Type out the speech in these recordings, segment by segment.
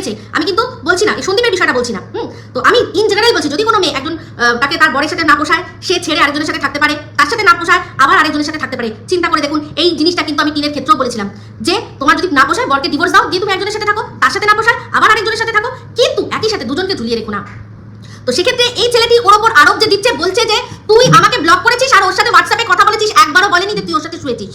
পেয়েছে। আমি কিন্তু বলছি না, এই সন্দীপের বিষয়টা বলছি না, হুম? তো আমি ইন জেনারেল বলছি, যদি কোনো মেয়ে একজন তাকে তার বরের সাথে না পোষায়, সে ছেড়ে আরেকজনের সাথে থাকতে পারে, তার সাথে না পোষায়, আবার আরেকজনের সাথে থাকতে পারে। চিন্তা করে দেখুন, এই জিনিসটা কিন্তু আমি টিনের ক্ষেত্রেও বলেছিলাম, যে তোমার যদি না পোষায়, বরকে ডিভোর্স দাও, দিয়ে তুমি একজনের সাথে থাকো, তার সাথে না পোষায়, আবার আরেকজনের সাথে থাকো, কিন্তু একই সাথে দুজনকে ঝুলিয়ে রেখো না। তো সেক্ষেত্রে এই ছেলেটি ওর ওপর আরোপ যে দিচ্ছে, বলছে যে তুই আমাকে ব্লক করেছিস আর ওর সাথে হোয়াটসঅ্যাপে কথা বলেছিস, একবারও বলেনি যে তুই ওর সাথে শুয়েছিস।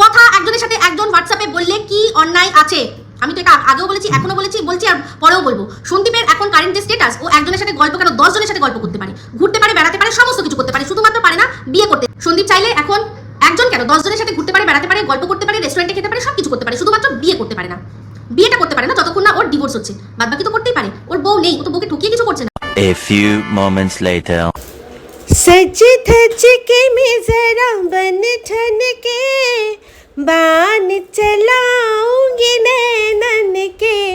কথা একজনের সাথে একজন হোয়াটসঅ্যাপে বললে কি অন্যায় আছে? আমি তো এটা আগেও বলেছি এখনো বলেছি বলছি আর পরেও বলবো সন্দীপের এখন কারেন্ট যে স্টেটাস ও একজনের সাথে গল্প কেন দশ জনের সাথে গল্প করতে পারে ঘুরতে পারে বেড়াতে পারে সমস্ত কিছু করতে পারে শুধুমাত্র পারে না বিয়ে করতে সন্দীপ চাইলে এখন একজন কেন দশ জনের সাথে ঘুরতে পারে বেড়াতে পারে গল্প করতে পারে রেস্টুরেন্টে খেতে পারে সব কিছু করতে পারে শুধুমাত্র বিয়ে করতে পারে না বিয়েটা করতে পারে না যতক্ষণ না ওর ডিভোর্স হচ্ছে বাদ বাকি তো করতেই পারে ওর বউ নেই ও তো বউকে ঠকিয়ে কিছু করছে না A few moments later. सज धज के मैं जरा बन ठन के बान चलाऊँगी नैनन के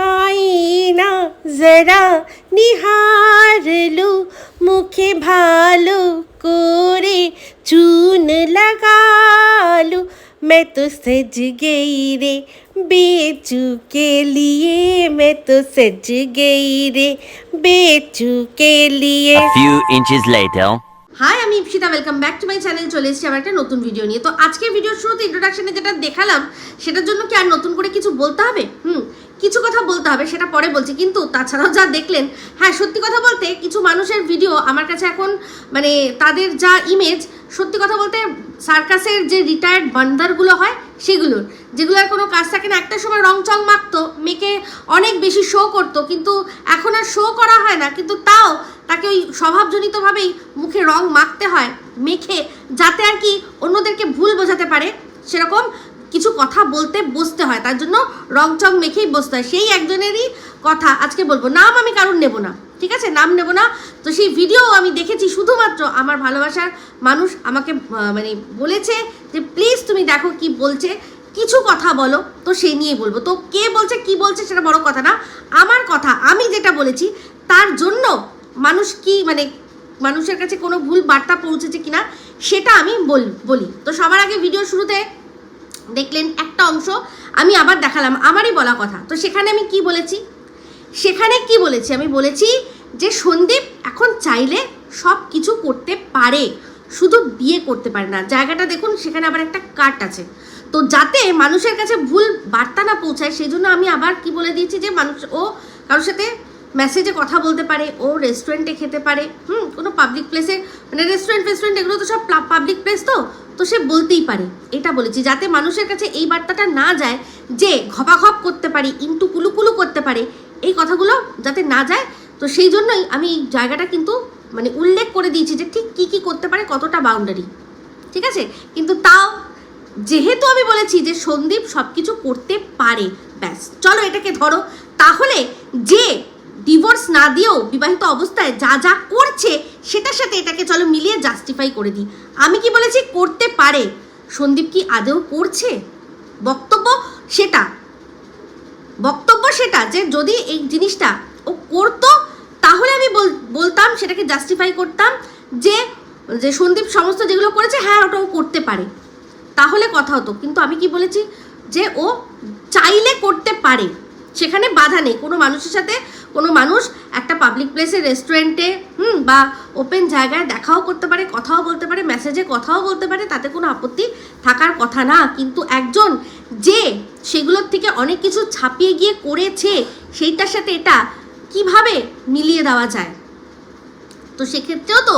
आईना जरा निहार लू, मुखे भालो, कोरे चून लगा लू। मैं तो सज गई रे, बेचू के लिए। मैं तो सज गई रे, बेचू के लिए। A few inches later. Hi আমি Ipsita welcome back to my channel চলে এসেছি আমার একটা নতুন ভিডিও নিয়ে। তো আজকের ভিডিওর শুরুতে ইন্ট্রোডাকশনে যেটা দেখালাম, সেটার জন্য কি আর নতুন করে কিছু বলতে হবে? হুম কিছু কথা বলতে হবে, সেটা পরে বলছি। কিন্তু তাছাড়াও যা দেখলেন হ্যাঁ সত্যি কথা বলতে কিছু মানুষের ভিডিও আমার কাছে এখন মানে তাদের যা ইমেজ সত্যি কথা বলতে সার্কাসের যে রিটায়ার্ড বান্দারগুলো হয়, সেগুলোর। যেগুলোর কোনো কাজ থাকে না, একটা সময় রং চং মাখতো, মেয়েকে অনেক বেশি শো করতো, কিন্তু এখন আর শো করা হয় না, কিন্তু তাও তাকে ওই স্বভাবজনিতভাবেই মুখে রং মাখতে হয়, মেখে, যাতে আর কি অন্যদেরকে ভুল বোঝাতে পারে, সেরকম কিছু কথা বলতে বসতে হয়, তার জন্য রং চং মেখেই বসতে হয়। সেই একজনেরই কথা আজকে বলব। নাম আমি কারণ নেব না, ঠিক আছে? নাম নেব না। তো সেই ভিডিও আমি দেখেছি শুধুমাত্র আমার ভালোবাসার মানুষ আমাকে মানে বলেছে যে, প্লিজ তুমি দেখো কি বলছে, কিছু কথা বলো। তো সেই নিয়েই বলব। তো কে বলছে, কি বলছে সেটা বড় কথা না। আমার কথা, আমি যেটা বলেছি, তার জন্য মানুষ কি মানে মানুষের কাছে কোনো ভুল বার্তা পৌঁছেছে কিনা, সেটা আমি বলি তো সবার আগে ভিডিও শুরুতে দেখলেন একটা অংশ আমি আবার দেখালাম, আমারই বলা কথা। তো সেখানে আমি কি বলেছি? সেখানে কি বলেছি? আমি বলেছি যে সন্দীপ এখন চাইলে সব কিছু করতে পারে, শুধু বিয়ে করতে পারে না। জায়গাটা দেখুন, সেখানে আবার একটা কাট আছে। তো যাতে মানুষের কাছে ভুল বার্তা না পৌঁছায় সেই জন্য আমি আবার কি বলে দিয়েছি যে মানুষ, ও কারোর সাথে মেসেজে কথা বলতে পারে, ও রেস্টুরেন্টে খেতে পারে, হুম, কোনো পাবলিক প্লেসে মানে রেস্টুরেন্ট ফেস্টুরেন্ট এগুলো তো সব পাবলিক প্লেস তো তো সে বলতেই পারে। এটা বলেছি, যাতে মানুষের কাছে এই বার্তাটা না যায় যে ঘপাঘপ করতে পারি, ইন্টু কুলুকুলু করতে পারে, এই কথাগুলো যাতে না যায়। তো সেই জন্যই আমি জায়গাটা কিন্তু মানে উল্লেখ করে দিয়েছি যে ঠিক কী কী করতে পারে, কতটা বাউন্ডারি ঠিক আছে? কিন্তু তাও যেহেতু আমি বলেছি যে সন্দীপ সব কিছু করতে পারে, ব্যাস। চলো এটাকে ধরো, তাহলে যে ডিভোর্স না দিয়েও বিবাহিত অবস্থায় যা যা করছে, সেটার সাথে এটাকে চলো মিলিয়ে জাস্টিফাই করে দিই। আমি কি বলেছি? করতে পারে। সন্দীপ কি আদেও করছে? বক্তব্য সেটা। বক্তব্য সেটা যে যদি এই জিনিসটা ও করতো, তাহলে আমি বল- বলতাম, সেটাকে জাস্টিফাই করতাম যে যে সন্দীপ সমস্ত যেগুলো করেছে হ্যাঁ ওটা ও করতে পারে। তাহলে কথা হতো। কিন্তু আমি কি বলেছি? যে ও চাইলে করতে পারে। সেখানে বাধা নেই। কোনো মানুষের সাথে কোনো মানুষ একটা পাবলিক প্লেসে রেস্টুরেন্টে হুম, বা ওপেন জায়গায় দেখাও করতে পারে, কথাও বলতে পারে মেসেজে কথাও বলতে পারে, তাতে কোনো আপত্তি থাকার কথা না। কিন্তু একজন যে সেগুলোর থেকে অনেক কিছু ছাপিয়ে গিয়ে করেছে, সেইটার সাথে এটা কীভাবে মিলিয়ে দেওয়া যায়? তো সেক্ষেত্রেও তো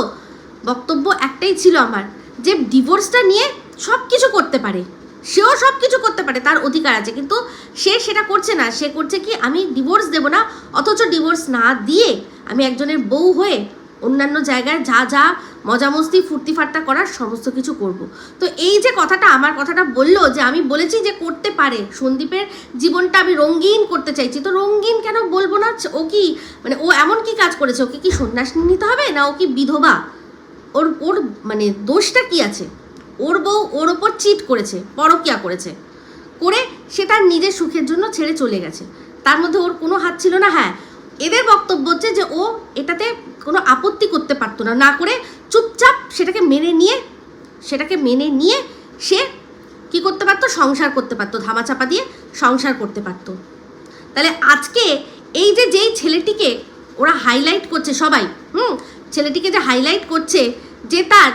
বক্তব্য একটাই ছিল আমার, যে ডিভোর্সটা নিয়ে সব কিছু করতে পারে। সেও সব কিছু করতে পারে, তার অধিকার আছে। কিন্তু সে সেটা করছে না। সে করছে কি, আমি ডিভোর্স দেব না, অথচ ডিভোর্স না দিয়ে আমি একজনের বউ হয়ে অন্যান্য জায়গায় যা যা মজামস্তি ফুর্তি ফাট্টা করার সমস্ত কিছু করব। তো এই যে কথাটা, আমার কথাটা বলল যে আমি বলেছি যে করতে পারে। সন্দীপের জীবনটা আমি রঙিন করতে চাইছি। তো রঙিন কেন বলব না? ও কি মানে ও এমন কি কাজ করেছে? ওকে কি সন্ন্যাস নিতে হবে না ও কি বিধবা? ওর ওর মানে দোষটা কি আছে? ওর বউ ওর ওপর চিট করেছে, পরকিয়া করেছে। করে সে তার নিজের সুখের জন্য ছেড়ে চলে গেছে। তার মধ্যে ওর কোনো হাত ছিল না হ্যাঁ। এদের বক্তব্য হচ্ছে যে ও এটাতে কোনো আপত্তি করতে পারতো না। না করে চুপচাপ সেটাকে মেনে নিয়ে, সেটাকে মেনে নিয়ে সে কি করতে পারতো? সংসার করতে পারতো, ধামাচাপা দিয়ে সংসার করতে পারতো। তাহলে আজকে এই যে যেই ছেলেটিকে ওরা হাইলাইট করছে সবাই, হুম, ছেলেটিকে যে হাইলাইট করছে যে তার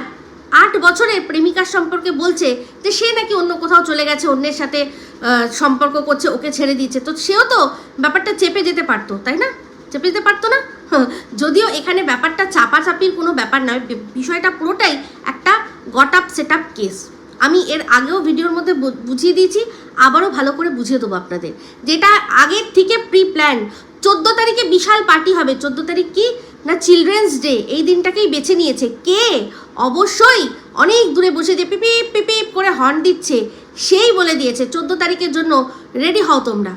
আট বছরের প্রেমিকার সম্পর্কে বলছে, যে সে নাকি অন্য কোথাও চলে গেছে, অন্যের সাথে সম্পর্ক করছে, ওকে ছেড়ে দিয়েছে। তো সেও তো ব্যাপারটা চেপে যেতে পারতো, তাই না? চেপে যেতে পারতো না? যদিও এখানে ব্যাপারটা চাপাচাপির কোনো ব্যাপার নয় বিষয়টা পুরোটাই একটা got up set up case. আমি এর আগেও ভিডিওর মধ্যে বুঝিয়ে দিয়েছি, আবারও ভালো করে বুঝিয়ে দেবো আপনাদের। যেটা আগের থেকে প্রি প্ল্যান চোদ্দ তারিখে বিশাল পার্টি হবে। চোদ্দ তারিখ কি? না চিলড্রেন্স ডে এই দিনটাকেই বেছে নিয়েছে। কে? অবশ্যই অনেক দূরে বসে যে পিপিপ পিপিপ করে হর্ন দিচ্ছে, সেই বলে দিয়েছে। চোদ্দ তারিখের জন্য রেডি হও তোমরা।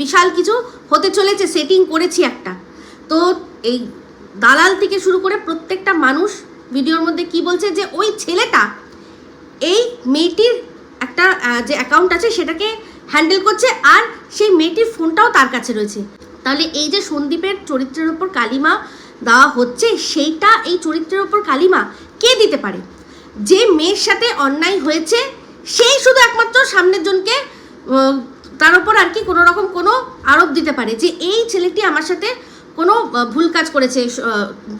বিশাল কিছু হতে চলেছে সেটিং করেছি একটা। তো এই দালাল থেকে শুরু করে প্রত্যেকটা মানুষ ভিডিওর মধ্যে কি বলছে যে, ওই ছেলেটা, এই মেয়েটির একটা যে অ্যাকাউন্ট আছে সেটাকে হ্যান্ডেল করছে আর সেই মেয়েটির ফোনটাও তার কাছে রয়েছে। তাহলে এই যে সন্দীপের চরিত্রের ওপর কালিমা দেওয়া হচ্ছে সেইটা এই চরিত্রের ওপর কালিমা। কে দিতে পারে? যে মেয়ের সাথে অন্যায় হয়েছে, সেই শুধু একমাত্র সামনের জনকে তার ওপর আর কি কোনো রকম কোনো আরোপ দিতে পারে যে এই ছেলেটি আমার সাথে কোনো ভুল কাজ করেছে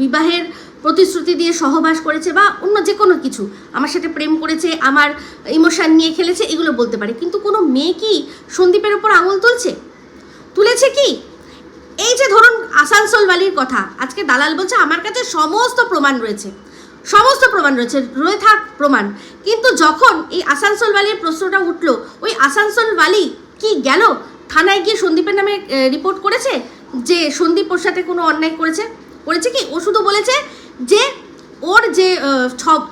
বিবাহের প্রতিশ্রুতি দিয়ে সহবাস করেছে বা অন্য যে কোনো কিছু। আমার সাথে প্রেম করেছে, আমার ইমোশন নিয়ে খেলেছে, এগুলো বলতে পারে। কিন্তু কোনো মেয়ে কি সন্দীপের ওপর আঙুল তুলছে? তুলেছে কি? এই যে ধরুন আসানসোল বালির কথা, আজকে দালাল বলছে আমার কাছে সমস্ত প্রমাণ রয়েছে। সমস্ত প্রমাণ রয়েছে, রয়ে থাক প্রমাণ। কিন্তু যখন এই আসানসোল বালির প্রশ্নটা উঠল, ওই আসানসোল বালি কি গেল? থানায় গিয়ে সন্দীপের নামে রিপোর্ট করেছে? যে সন্দীপ ওর সাথে কোনো অন্যায় করেছে? করেছে কি? ও শুধু বলেছে যে ওর যে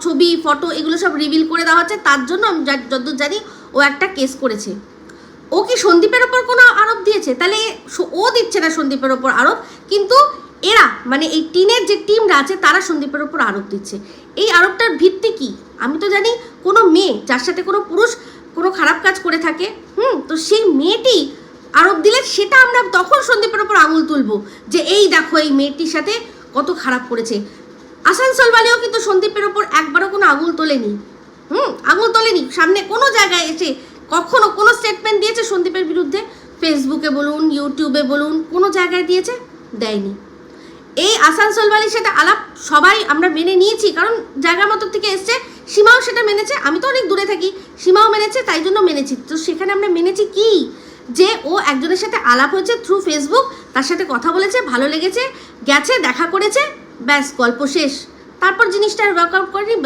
ছবি ফটো এগুলো সব রিভিল করে দেওয়া হচ্ছে, তার জন্য আমি যা- যতদূর জানি ও একটা কেস করেছে। ও কি সন্দীপের ওপর কোনো আরোপ দিয়েছে তাহলে ও দিচ্ছে না সন্দীপের ওপর আরোপ, কিন্তু এরা মানে এই টিনের যে টিমরা আছে, তারা সন্দীপের ওপর আরোপ দিচ্ছে। এই আরোপটার ভিত্তি কি? আমি তো জানি কোনো মেয়ে, যার সাথে কোনো পুরুষ কোনো খারাপ কাজ করে থাকে, হুম, তো সেই মেয়েটি আরোপ দিলে সেটা আমরা তখন সন্দীপের ওপর আঙুল তুলব যে এই দেখো, এই মেয়েটির সাথে কত খারাপ করেছে। আসানসোল বালিও কিন্তু সন্দীপের ওপর একবারও কোনো আঙুল তোলেনি। হুম, আঙুল তোলেনি। সামনে কোনো জায়গায় এসে কখনো কোনো স্টেটমেন্ট দিয়েছে সন্দীপের বিরুদ্ধে। ফেসবুকে বলুন ইউটিউবে বলুন, কোনো জায়গায় দিয়েছে? দেয়নি। এই আসানসোল বালির সাথে আলাপ সবাই আমরা মেনে নিয়েছি, কারণ জায়গা মতো থেকে এসছে, সীমাও সেটা মেনেছে, আমি তো অনেক দূরে থাকি, সীমাও মেনেছে, তাই জন্য মেনেছি। তো সেখানে আমরা মেনেছি কি? যে ও একজনের সাথে আলাপ হয়েছে থ্রু ফেসবুক তার সাথে কথা বলেছে, ভালো লেগেছে, গেছে, দেখা করেছে, ব্যাস, গল্প শেষ। তারপর জিনিসটা ওয়ার্কআউট করেনি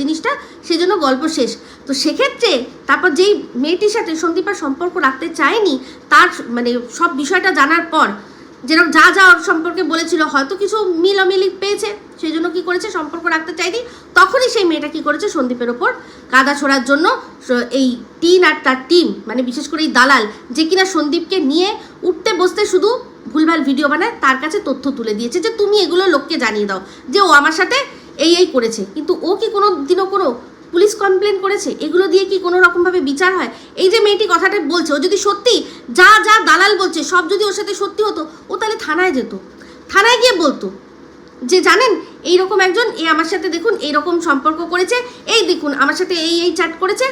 জিনিসটা সেই জন্য গল্প শেষ। তো সেক্ষেত্রে তারপর যেই মেয়েটির সাথে সন্দীপা সম্পর্ক রাখতে চায়নি, তার মানে সব বিষয়টা জানার পর যেরকম যা যা সম্পর্কে বলেছিল, হয়তো কিছু মিল অমিল পেয়েছে সেই জন্য কী করেছে, সম্পর্ক রাখতে চাইনি তখনই সেই মেয়েটা কি করেছে, সন্দীপের ওপর কাদা ছোড়ার জন্য এই টিন আর তার টিম মানে বিশেষ করে এই দালাল, যে কিনা সন্দীপকে নিয়ে উঠতে বসতে শুধু ভুলভাল ভিডিও বানায়, তার কাছে তথ্য তুলে দিয়েছে যে, তুমি এগুলো লোককে জানিয়ে দাও যে, ও আমার সাথে এই এই করেছে। কিন্তু ও কি কোনো দিনও কোনো পুলিশ কমপ্লেন করেছে? এগুলো দিয়ে কি কোনো রকমভাবে বিচার হয়? এই যে মেয়েটি কথাটা বলছে, ও যদি সত্যি যা যা দালাল বলছে, সব যদি ওর সাথে সত্যি হতো, ও তাহলে থানায় যেত। থানায় গিয়ে বলতো যে, জানেন এই রকম একজন, এ আমার সাথে দেখুন এই রকম সম্পর্ক করেছে, এই দেখুন, আমার সাথে এই এই চ্যাট করেছে,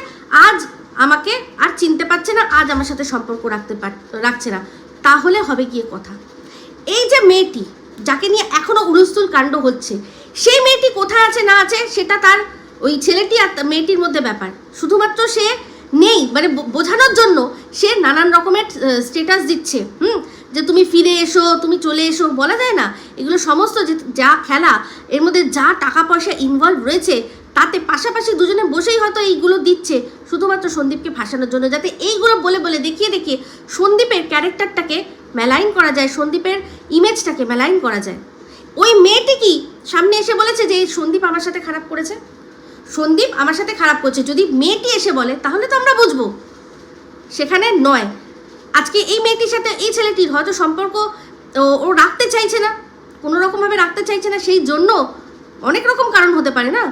আজ আমাকে আর চিনতে পারছে না, আজ আমার সাথে সম্পর্ক রাখতে পার, রাখছে না। তাহলে হবে গিয়ে কথা? এই যে মেয়েটি যাকে নিয়ে এখনও উলুস্তুল কাণ্ড হচ্ছে। সেই মেয়েটি কোথায় আছে, না আছে, সেটা তার ওই ছেলেটি আর মেয়েটির মধ্যে ব্যাপার। শুধুমাত্র সে নেই মানে বোঝানোর জন্য সে নানান রকমের স্টেটাস দিচ্ছে। হুম? যে তুমি ফিরে এসো, তুমি চলে এসো, বলা যায় না। এগুলো সমস্ত যে, যা খেলা, এর মধ্যে যা টাকা পয়সা ইনভলভ রয়েছে, তাতে পাশাপাশি দুজনে বসেই হয়তো এইগুলো দিচ্ছে। শুধুমাত্র সন্দীপকে ফাঁসানোর জন্য, যাতে এইগুলো বলে বলে দেখিয়ে দেখিয়ে সন্দীপের ক্যারেক্টারটাকে মেলাইন করা যায়, সন্দীপের ইমেজটাকে মেলাইন করা যায়। ওই মেয়েটি কি সামনে এসে বলেছে যে, সন্দীপ আমার সাথে খারাপ করেছে? সন্দীপ আমার সাথে খারাপ করছে। যদি মেয়েটি এসে বলে, তাহলে তো আমরা বুঝব। সেখানে নয়। আজকে এই মেয়েটির সাথে এই ছেলেটির হয়তো সম্পর্ক, ও রাখতে চাইছে না। কোনোরকমভাবে রাখতে চাইছে না। সেই জন্য অনেক রকম কারণ হতে পারে না?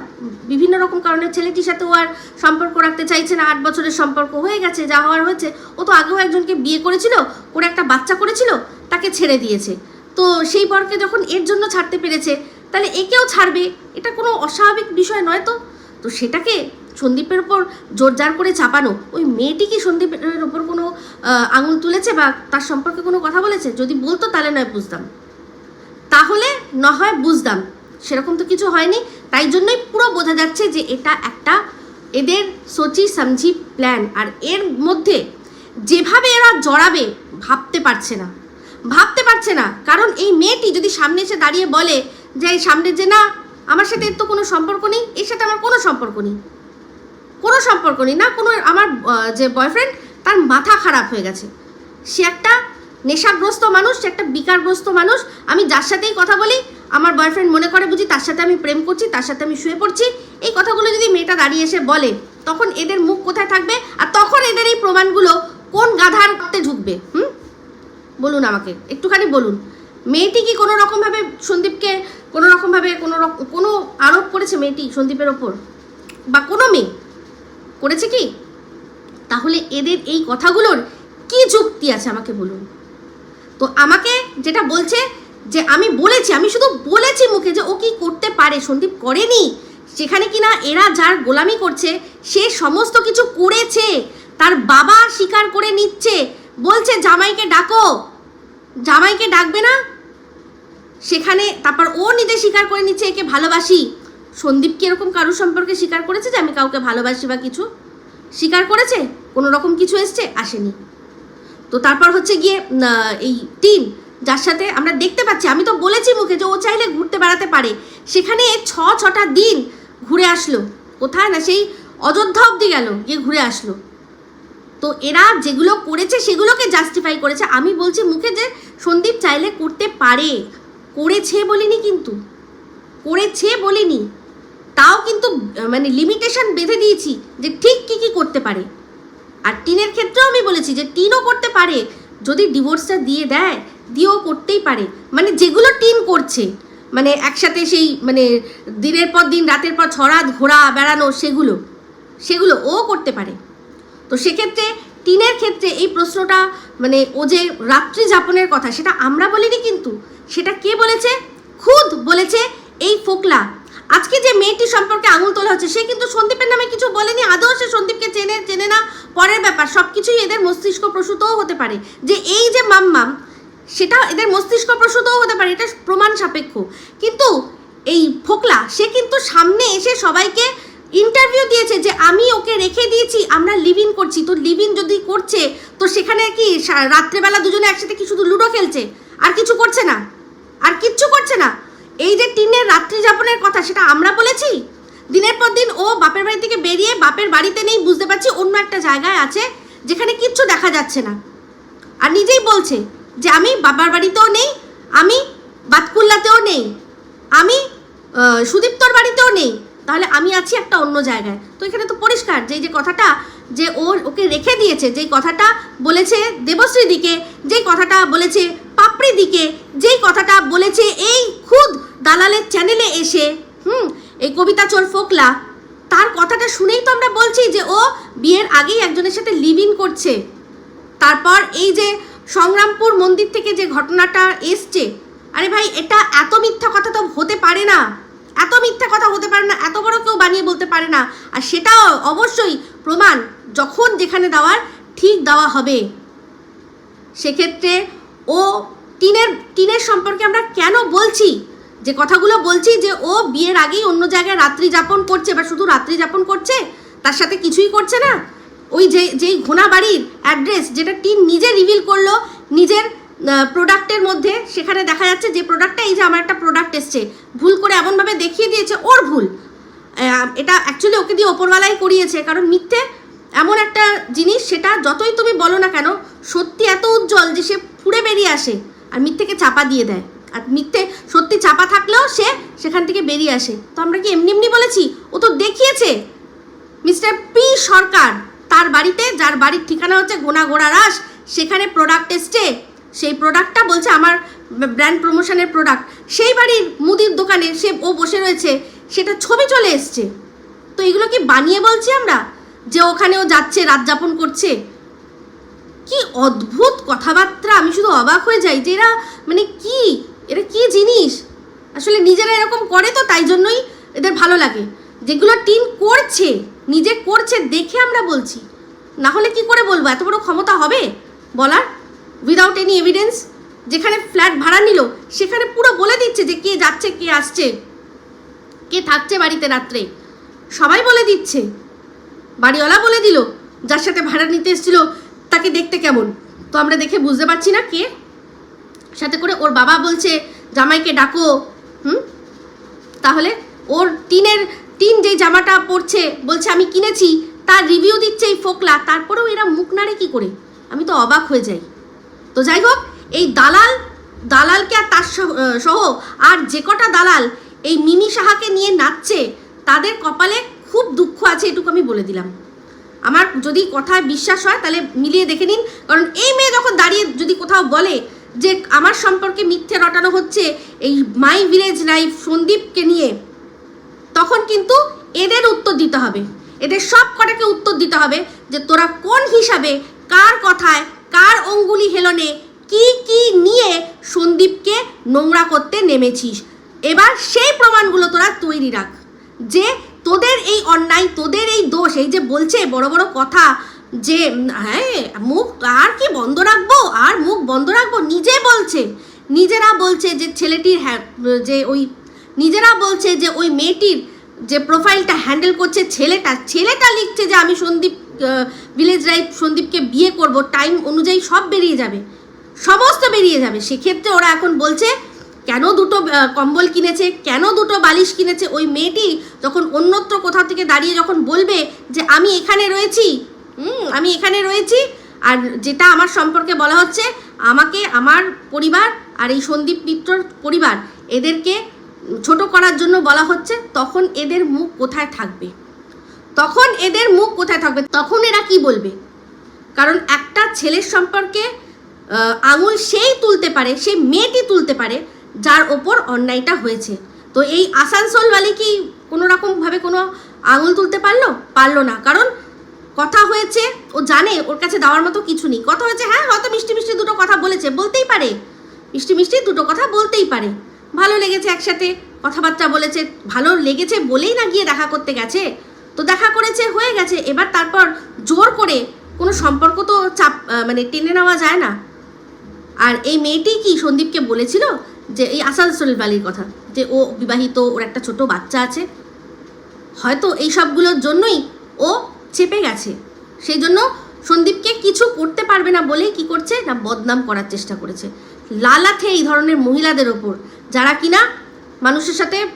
বিভিন্ন রকম কারণে ছেলেটির সাথে ও আর সম্পর্ক রাখতে চাইছে না। আট বছরের সম্পর্ক হয়ে গেছে, যা হওয়ার হয়েছে। ও তো আগেও একজনকে বিয়ে করেছিল, করে একটা বাচ্চা করেছিল, তাকে ছেড়ে দিয়েছে। তো সেই পরকে যখন এর জন্য ছাড়তে পেরেছে, তাহলে একেও ছাড়বে? এটা কোনো অস্বাভাবিক বিষয় নয় তো? তো সেটাকে সন্দীপের ওপর জোরজার করে চাপানো। ওই মেয়েটি কি সন্দীপের ওপর কোনো আঙুল তুলেছে বা তার সম্পর্কে কোনো কথা বলেছে? যদি বলতো তাহলে নয় বুঝতাম। তাহলে না হয় বুঝতাম। সেরকম তো কিছু হয়নি। তাই জন্যই পুরো বোঝা যাচ্ছে যে এটা একটা এদের সচি সামঝি প্ল্যান আর এর মধ্যে যেভাবে এরা জড়াবে, ভাবতে পারছে না। ভাবতে পারছে না। কারণ এই মেয়েটি যদি সামনে এসে দাঁড়িয়ে বলে যে, এই সামনে যে না, আমার সাথে এর তো কোনো সম্পর্ক নেই, এর সাথে আমার কোনো সম্পর্ক নেই। কোনো সম্পর্ক নেই না, কোনো আমার যে বয়ফ্রেন্ড তার মাথা খারাপ হয়ে গেছে। সে একটা নেশাগ্রস্ত মানুষ, সে একটা বিকারগ্রস্ত মানুষ। আমি যার সাথেই কথা বলি আমার বয়ফ্রেন্ড মনে করে বুঝি তার সাথে আমি প্রেম করছি, তার সাথে আমি শুয়ে পড়ছি। এই কথাগুলো যদি মেয়েটা দাঁড়িয়ে এসে বলে, তখন এদের মুখ কোথায় থাকবে? আর তখন এদের এই প্রমাণগুলো কোন গাধার ঢুকবে? হুম? বলুন আমাকে, একটুখানি বলুন। মেয়েটি কি কোনো রকমভাবে সন্দীপকে, কোনো রকমভাবে কোনো কোনো আরোপ করেছে মেয়েটি সন্দীপের ওপর? বা কোনো মেয়ে? করেছে কি? তাহলে এদের এই কথাগুলোর কি যুক্তি আছে আমাকে বলুন। তো আমাকে যেটা বলছে যে আমি বলেছি, আমি শুধু বলেছি মুখে যে ও কি করতে পারে, সন্দীপ করেনি। সেখানে কিনা এরা যার গোলামি করছে, সে সমস্ত কিছু করেছে, তার বাবা স্বীকার করে নিচ্ছে। বলছে, জামাইকে ডাকো। জামাইকে ডাকবে না? সেখানে তারপর ও নিজে স্বীকার করে নিচ্ছে, একে ভালোবাসি। সন্দীপ কি এরকম কারোর সম্পর্কে স্বীকার করেছে যে আমি কাউকে ভালোবাসি বা কিছু? স্বীকার করেছে? কোনো রকম কিছু এসছে? আসেনি। তো তারপর হচ্ছে গিয়ে এই টিম যার সাথে আমরা দেখতে পাচ্ছি, আমি তো বলেছি মুখে যে ও চাইলে ঘুরতে বেড়াতে পারে। সেখানে ছ, ছটা দিন ঘুরে আসলো। কোথায় না সেই অযোধ্যা অবধি গেল, গিয়ে ঘুরে আসলো। তো এরা যেগুলো করেছে সেগুলোকে জাস্টিফাই করেছে। আমি বলছি মুখে যে সন্দীপ চাইলে করতে পারে। করেছে বলিনি কিন্তু। করেছে বলিনি। তাও কিন্তু মানে লিমিটেশন বেঁধে দিয়েছি যে ঠিক কী কী করতে পারে। আর টিনের ক্ষেত্রেও আমি বলেছি যে টিনও করতে পারে। যদি ডিভোর্সটা দিয়ে দেয় দিয়েও করতেই পারে। মানে যেগুলো টিন করছে মানে একসাথে সেই মানে দিনের পর দিন, রাতের পর ছড়াত ঘোরা বেড়ানো সেগুলো সেগুলো ও করতে পারে। তো সেক্ষেত্রে, টিনের ক্ষেত্রে এই প্রশ্নটা মানে ও যে রাত্রি যাপনের কথা, সেটা আমরা বলিনি কিন্তু, সেটা কে বলেছে? খুদ বলেছে এই ফোকলা। আজকে যে মেয়েটি সম্পর্কে আঙুল তোলা হচ্ছে, সে কিন্তু সন্দীপের নামে কিছু বলেনি, আদৌ সে সন্দীপকে চেনে চেনে না। পরের ব্যাপার সব কিছুই এদের মস্তিষ্ক প্রসূতও হতে পারে। যে এই যে মাম্মাম সেটা এদের মস্তিষ্ক প্রসূতও হতে পারে, এটা প্রমাণ সাপেক্ষ। কিন্তু এই ফোকলা, সে কিন্তু সামনে এসে সবাইকে ইন্টারভিউ দিয়েছে যে, আমি ওকে রেখে দিয়েছি, আমরা লিভ ইন করছি। তো লিভ ইন যদি করছে, তো সেখানে কি রাত্রেবেলা দুজনে একসাথে কি শুধু লুডো খেলছে? আর কিছু করছে না? আর কিচ্ছু করছে না? এই যে টিনের রাত্রি যাপনের কথা, সেটা আমরা বলেছি? দিনের পর দিন ও বাপের বাড়ি থেকে বেরিয়ে বাপের বাড়িতে নেই, বুঝতে পারছি অন্য একটা জায়গায় আছে, যেখানে কিচ্ছু দেখা যাচ্ছে না। আর নিজেই বলছে যে আমি বাবার বাড়িতেও নেই, আমি বাতকুল্লাতেও নেই, আমি সুদীপ্তর বাড়িতেও নেই, তাহলে আমি আছি একটা অন্য জায়গায়। তো এখানে তো পরিষ্কার যে যে কথাটা যে ও ওকে রেখে দিয়েছে, যেই কথাটা বলেছে দেবশ্রী দিকে, যেই কথাটা বলেছে পাপড়ি দিকে, যেই কথাটা বলেছে এই খুদ দালালের চ্যানেলে এসে, হুম, এই কবিতা চোর ফোকলা, তার কথাটা শুনেই তো আমরা বলছি যে ও বিয়ের আগেই একজনের সাথে লিভ ইন করছে। তারপর এই যে সংগ্রামপুর মন্দির থেকে যে ঘটনাটা এসছে, আরে ভাই, এটা এত মিথ্যা কথা তো হতে পারে না। এত মিথ্যা কথা হতে পারে না, এত বড় কেউ বানিয়ে বলতে পারে না। আর সেটাও অবশ্যই প্রমাণ যখন যেখানে দেওয়ার ঠিক দেওয়া হবে। সেক্ষেত্রে ও টিনের টিনের সম্পর্কে আমরা কেন বলছি? যে কথাগুলো বলছি যে ও বিয়ের আগেই অন্য জায়গায় রাত্রি যাপন করছে বা শুধু রাত্রি যাপন করছে, তার সাথে কিছুই করছে না? ওই যে, যেই ঘোনা বাড়ির অ্যাড্রেস যেটা টিম নিজে রিভিল করল, নিজের প্রোডাক্টের মধ্যে, সেখানে দেখা যাচ্ছে যে প্রোডাক্টটা এই যে আমার একটা প্রোডাক্ট এসছে। ভুল করে এমনভাবে দেখিয়ে দিয়েছে, ওর ভুল। এটা অ্যাকচুয়ালি ওকে দিয়ে ওপরওয়ালাই করিয়েছে, কারণ মিথ্যে এমন একটা জিনিস, সেটা যতই তুমি বলো না কেন, সত্যি এত উজ্জ্বল যে সে ফুড়ে বেরিয়ে আসে আর মিথ্যেকে চাপা দিয়ে দেয়। আর মিথ্যে সত্যি চাপা থাকলেও সে সেখান থেকে বেরিয়ে আসে। তো আমরা কি এমনি এমনি বলেছি? ও তো দেখিয়েছে। Mister P Sarkar. তার বাড়িতে, যার বাড়ির ঠিকানা হচ্ছে গোনা গোড়া রাস, সেখানে প্রোডাক্ট এসছে। সেই প্রোডাক্টটা বলছে আমার ব্র্যান্ড প্রমোশনের প্রোডাক্ট সেই বাড়ির মুদির দোকানে সে ও বসে রয়েছে, সেটা ছবি চলে এসছে। তো এগুলো কি বানিয়ে বলছি আমরা? যে ওখানে ও যাচ্ছে, রাত যাপন করছে। কি অদ্ভুত কথাবার্তা, আমি শুধু অবাক হয়ে যাই যে এরা মানে কি? এরা কি জিনিস? আসলে নিজেরা এরকম করে তো, তাই জন্যই এদের ভালো লাগে। যেগুলো টিন করছে নিজে করছে দেখে আমরা বলছি। না হলে কি করে বলব? এত বড় ক্ষমতা হবে? বলার? উইদাউট এনি এভিডেন্স যেখানে ফ্ল্যাট ভাড়া নিল, সেখানে পুরো বলে দিচ্ছে যে কে যাচ্ছে, কে আসছে। কে থাকছে বাড়িতে রাত্রে? সবাই বলে দিচ্ছে। বাড়িওয়ালা বলে দিল, যার সাথে ভাড়া নিতে এসেছিল, তাকে দেখতে কেমন? তো আমরা দেখে বুঝতে পারছি না কে। সাথে করে ওর বাবা বলছে, জামাইকে ডাকো। হুম? তাহলে ওর টিনের টিন যে জামাটা পরছে, বলছে, আমি কিনেছি, তার রিভিউ দিচ্ছে এই ফোকলা, তারপরেও এরা মুখ নাড়ে কি করে? আমি তো অবাক হয়ে যাই। তো যাই হোক, এই দালাল, দালালকে আর তার সহ- সহ আর যে কটা দালাল এই মিমি সাহাকে নিয়ে নাচছে, তাদের কপালে খুব দুঃখ আছে, এটুকু আমি বলে দিলাম। আমার যদি কথায় বিশ্বাস হয়, তাহলে মিলিয়ে দেখে নিন। কারণ এই মেয়ে যখন দাঁড়িয়ে যদি কোথাও বলে যে, আমার সম্পর্কে মিথ্যে রটানো হচ্ছে, এই মাই ভিলেজ লাইফ সন্দীপকে নিয়ে তখন কিন্তু এদের উত্তর দিতে হবে। এদের সব কটাকে উত্তর দিতে হবে যে তোরা কোন হিসাবে কার কথায়, কার অঙ্গুলি হেলনে কি কি নিয়ে সন্দীপকে নোংরা করতে নেমেছিস। এবার সেই প্রমাণগুলো তোরা তৈরি রাখ যে তোদের এই অন্যায়, তোদের এই দোষ, এই যে বলছে বড় বড় কথা যে হ্যাঁ মুখ আর কি বন্ধ রাখব, আর মুখ বন্ধ রাখব, নিজে বলছে। নিজেরা বলছে যে ছেলেটির হ্যাঁ যে ওই নিজেরা বলছে যে ওই মেয়েটির যে প্রোফাইলটা হ্যান্ডেল করছে ছেলেটা ছেলেটা লিখছে যে আমি সন্দীপ ভিলেজ রাইফ সন্দীপকে বিয়ে করব, টাইম অনুযায়ী সব বেরিয়ে যাবে, সমস্ত বেরিয়ে যাবে। সেক্ষেত্রে ওরা এখন বলছে, কেন দুটো কম্বল কিনেছে, কেন দুটো বালিশ কিনেছে? ওই মেয়েটি যখন অন্যত্র কোথাও থেকে দাঁড়িয়ে যখন বলবে যে আমি এখানে রয়েছি, হুম, আমি এখানে রয়েছি, আর যেটা আমার সম্পর্কে বলা হচ্ছে, আমাকে, আমার পরিবার আর এই সন্দীপ মিত্রর পরিবার, এদেরকে ছোট করার জন্য বলা হচ্ছে, তখন এদের মুখ কোথায় থাকবে? তখন এদের মুখ কোথায় থাকবে? তখন এরা কি বলবে? কারণ একটা ছেলের সম্পর্কে আঙুল সেই তুলতে পারে, সেই মেয়েটি তুলতে পারে, যার ওপর অন্যায়টা হয়েছে। তো এই আসানসোলওয়ালি কি কোনো রকমভাবে কোনো আঙুল তুলতে পারল? পারল না। কারণ কথা হয়েছে, ও জানে, ওর কাছে দেওয়ার মতো কিছু নেই। কথা হয়েছে হ্যাঁ হয়তো মিষ্টি মিষ্টি দুটো কথা বলেছে, বলতেই পারে। মিষ্টি মিষ্টি দুটো কথা বলতেই পারে। ভালো লেগেছে একসাথে। কথাবার্তা বলেছে, ভালো লেগেছে বলেই না গিয়ে দেখা করতে গেছে। তো দেখা করেছে, হয়ে গেছে। এবার তারপর জোর করে কোনো সম্পর্ক তো চাপ মানে টেনে নেওয়া যায় না। আর এই মেয়েটি কি সন্দীপকে বলেছিল? যে এই আসানসোল বালির কথা, যে ও বিবাহিত, ওর একটা ছোট বাচ্চা আছে। হয়তো এই সবগুলোর জন্যই ও চেপে গেছে। সেই জন্য সন্দীপকে কিছু করতে পারবে না বলেই কি করছে? না বদনাম করার চেষ্টা করেছে। লালাথে এই ধরনের মহিলাদের ওপর, যারা কিনা মানুষের সাথে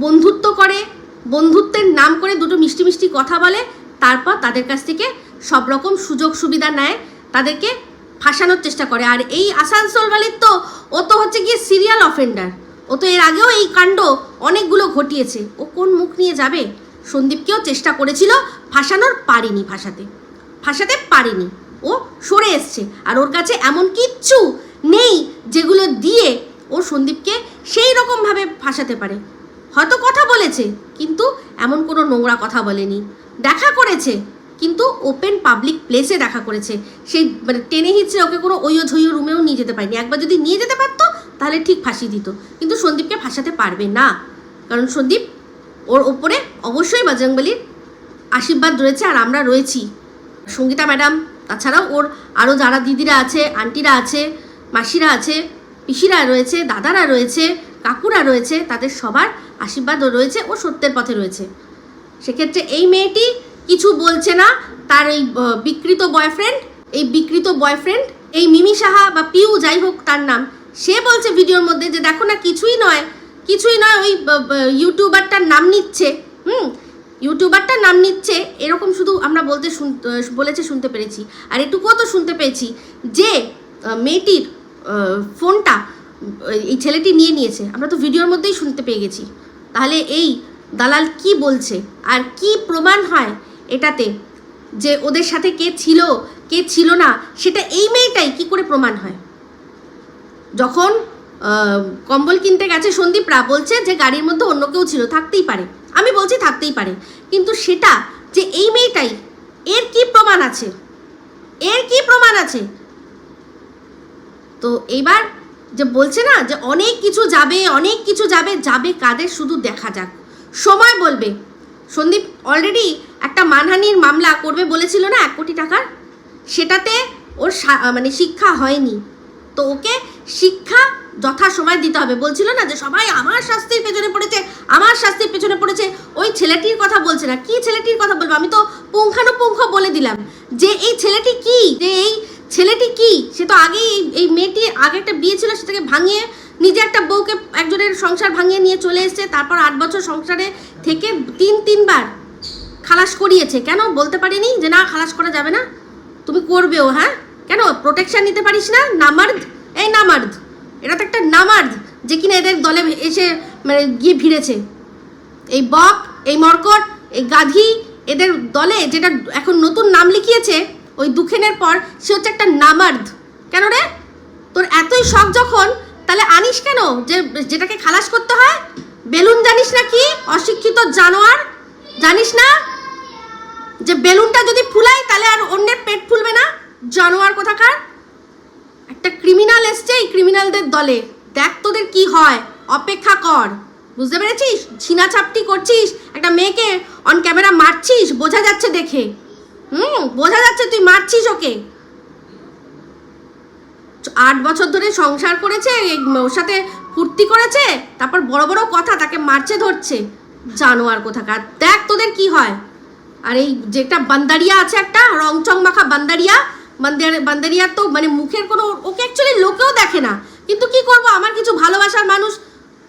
বন্ধুত্ব করে, বন্ধুত্বের নাম করে দুটো মিষ্টি মিষ্টি কথা বলে, তারপর তাদের কাছ থেকে সব রকম সুযোগ সুবিধা নেয়, তাদেরকে ফাঁসানোর চেষ্টা করে। আর এই আসানসোলবালির তো, ও তো হচ্ছে গিয়ে সিরিয়াল অফেন্ডার ও তো এর আগেও এই কাণ্ড অনেকগুলো ঘটিয়েছে। ও কোন মুখ নিয়ে যাবে? সন্দীপকেও চেষ্টা করেছিল ফাঁসানোর, পারিনি ফাঁসাতে। ফাঁসাতে পারিনি। ও সরে এসছে। আর ওর কাছে এমন কিচ্ছু সন্দীপকে সেই রকমভাবে ফাঁসাতে পারে। হয়তো কথা বলেছে, কিন্তু এমন কোনো নোংরা কথা বলেনি। দেখা করেছে, কিন্তু ওপেন পাবলিক প্লেসে দেখা করেছে। সেই মানে টেনে হিচড়ে ওকে কোনো ওইও ঝইও রুমেও নিয়ে যেতে পারেনি। একবার যদি নিয়ে যেতে পারতো, তাহলে ঠিক ফাঁসি দিত। কিন্তু সন্দীপকে ফাঁসাতে পারবে না। কারণ সন্দীপ ওর ওপরে অবশ্যই বজরংবলির আশীর্বাদ রয়েছে আর আমরা রয়েছি। সঙ্গীতা ম্যাডাম, তাছাড়াও ওর আরও যারা দিদিরা আছে, আন্টিরা আছে, মাসিরা আছে পিসিরা রয়েছে, দাদারা রয়েছে, কাকুরা রয়েছে, তাদের সবার আশীর্বাদও রয়েছে ও সত্যের পথে রয়েছে। সেক্ষেত্রে এই মেয়েটি কিছু বলছে না, তার এই বিকৃত বয়ফ্রেন্ড, এই বিকৃত বয়ফ্রেন্ড, এই মিমি সাহা বা পিউ যাই হোক তার নাম, সে বলছে ভিডিওর মধ্যে যে দেখো না কিছুই নয় কিছুই নয় ওই ইউটিউবারটার নাম নিচ্ছে, হুম, ইউটিউবারটার নাম নিচ্ছে, এরকম শুধু আমরা বলতে শুন- বলেছে শুনতে পেরেছি। আর এটুকুও তো শুনতে পেয়েছি যে মেয়েটির ফোনটা এই ছেলেটি নিয়ে নিয়েছে। আমরা তো ভিডিওর মধ্যেই শুনতে পেয়ে গেছি। তাহলে এই দালাল কি বলছে? আর কি প্রমাণ হয় এটাতে? যে ওদের সাথে কে ছিল কে ছিল না, সেটা এই মেয়েটাই কি করে প্রমাণ হয়? যখন কম্বল কিনতে গেছে সন্দীপরা, বলছে যে গাড়ির মধ্যে অন্য কেউ ছিল, থাকতেই পারে। আমি বলছি থাকতেই পারে। কিন্তু সেটা যে এই মেয়েটাই, এর কি প্রমাণ আছে? এর কি প্রমাণ আছে? তো এইবার যে বলছে না যে অনেক কিছু যাবে, অনেক কিছু যাবে যাবে কাদের শুধু দেখা যাক। সময় বলবে। সন্দীপ অলরেডি একটা মানহানির মামলা করবে বলেছিল না এক কোটি টাকার? সেটাতে ওর মানে শিক্ষা হয়নি। তো ওকে শিক্ষা যথা সময় দিতে হবে। বলছিল না যে সবাই আমার শাস্তির পেছনে পড়েছে, আমার শাস্তির পেছনে পড়েছে। ওই ছেলেটির কথা বলছে না। কি ছেলেটির কথা বলব? আমি তো পুঙ্খানুপুঙ্খ বলে দিলাম। যে এই ছেলেটি কি? যে এই ছেলেটি কি? সে তো আগেই এই- এই মেয়েটি আগে একটা বিয়ে ছিল, সেটাকে ভাঙিয়ে নিজে একটা বউকে একজনের সংসার ভাঙিয়ে নিয়ে চলে এসেছে, তারপর আট বছর সংসারে থেকে তিন, তিনবার খালাস করিয়েছে। কেন? বলতে পারিনি যে না, খালাস করা যাবে না। তুমি করবেও হ্যাঁ? কেন? প্রোটেকশন নিতে পারিস না? নামার্দ? এই নামার্দ। এটা তো একটা নামার্দ, যে কিনা এদের দলে এসে মানে গিয়ে ভিড়েছে। এই বক, এই মর্কট, এই গাধি, এদের দলে যেটা এখন নতুন নাম লিখিয়েছে ওই দুখেনের পর সে হচ্ছে একটা নামার্দ কেন রে? তোর এতই শখ যখন, তাহলে আনিস কেন যে যেটাকে খালাস করতে হয়? বেলুন জানিস না কি? অশিক্ষিত জানোয়ার। জানিস না? যে বেলুনটা যদি ফুলাই তাহলে আর অন্যের পেট ফুলবে না? জানোয়ার কোথাকার? একটা ক্রিমিনাল এসছে এই ক্রিমিনালদের দলে। দেখ তোদের কি হয়। অপেক্ষা কর। বুঝতে পেরেছিস? ছিনাছাপটি করছিস। একটা মেয়েকে অন ক্যামেরা মারছিস। বোঝা যাচ্ছে দেখে। হুম, বোঝা যাচ্ছে তুই মারছিস ওকে। আট বছর ধরে সংসার করেছে ওর সাথে ফুর্তি করেছে, তারপর বড় বড় কথা তাকে মারছে, ধরছে। জানো জানোয়ার কোথাকার। দেখ তোদের কি হয়। আর এই যেটা বান্দারিয়া আছে একটা, রংচং মাখা বান্দারিয়া, বান্দার বান্দারিয়ার তো মানে মুখের কোনো ওকে অ্যাকচুয়ালি লোকেও দেখে না। কিন্তু কি করব? আমার কিছু ভালোবাসার মানুষ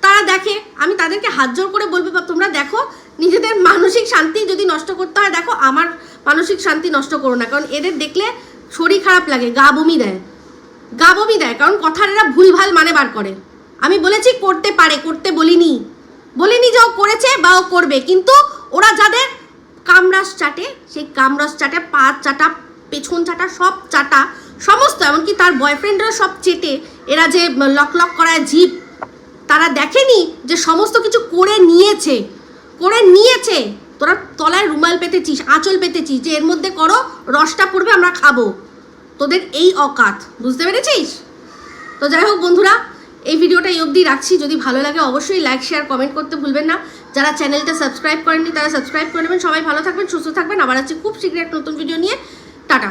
তারা দেখে। আমি তাদেরকে হাত জোর করে বলব, তোমরা দেখো নিজেদের মানসিক শান্তি যদি নষ্ট করতে হয়, দেখো আমার মানসিক শান্তি নষ্ট করো না। কারণ এদের দেখলে শরীর খারাপ লাগে, গা বমি দেয়। গা বমি দেয়, কারণ কথার এরা ভুলভাল মানে বার করে। আমি বলেছি করতে পারে, করতে বলিনি। বলিনি যে ও করেছে বা ও করবে, কিন্তু ওরা যাদের কামরাস চাটে, সেই কামরাস চাটে, পা চাটা, পেছন চাটা, সব চাটা, সমস্ত, এমনকি তার বয়ফ্রেন্ডরা সব চেটে, এরা যে লক লক করায় জিপ তারা দেখেনি যে সমস্ত কিছু করে নিয়েছে। করে নিয়েছে। তোরা তলায় রুমাল পেতেছিস, আঁচল পেতেছিস, যে এর মধ্যে করো, রসটা পড়বে, আমরা খাব। তোদের এই অকাত, বুঝতে পেরেছিস? তো যাই হোক বন্ধুরা, এই ভিডিওটা এই অবধি রাখছি। যদি ভালো লাগে অবশ্যই লাইক শেয়ার কমেন্ট করতে ভুলবেন না। যারা চ্যানেলটা সাবস্ক্রাইব করেননি, তারা সাবস্ক্রাইব করে নেবেন। সবাই ভালো থাকবেন, সুস্থ থাকবেন। আবার আছে খুব শীঘ্রই একটা নতুন ভিডিও নিয়ে। টাটা।